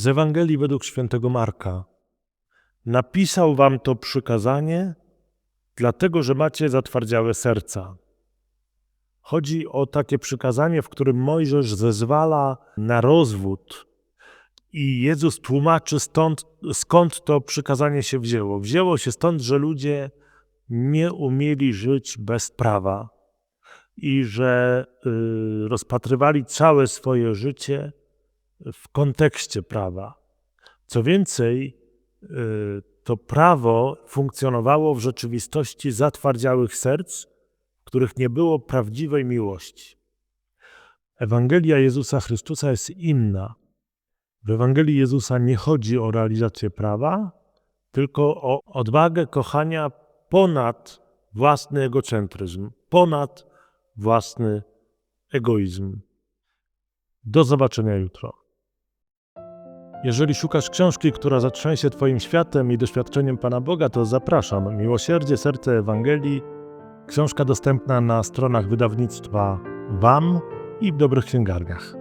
Z Ewangelii według świętego Marka. Napisał wam to przykazanie, dlatego że macie zatwardziałe serca. Chodzi o takie przykazanie, w którym Mojżesz zezwala na rozwód i Jezus tłumaczy stąd, skąd to przykazanie się wzięło. Wzięło się stąd, że ludzie nie umieli żyć bez prawa i że y, rozpatrywali całe swoje życie w kontekście prawa. Co więcej, y, to prawo funkcjonowało w rzeczywistości zatwardziałych serc, w których nie było prawdziwej miłości. Ewangelia Jezusa Chrystusa jest inna. W Ewangelii Jezusa nie chodzi o realizację prawa, tylko o odwagę kochania ponad własny egocentryzm, ponad własny egoizm. Do zobaczenia jutro. Jeżeli szukasz książki, która zatrzęsie Twoim światem i doświadczeniem Pana Boga, to zapraszam. Miłosierdzie, serce Ewangelii. Książka dostępna na stronach wydawnictwa WAM i w dobrych księgarniach.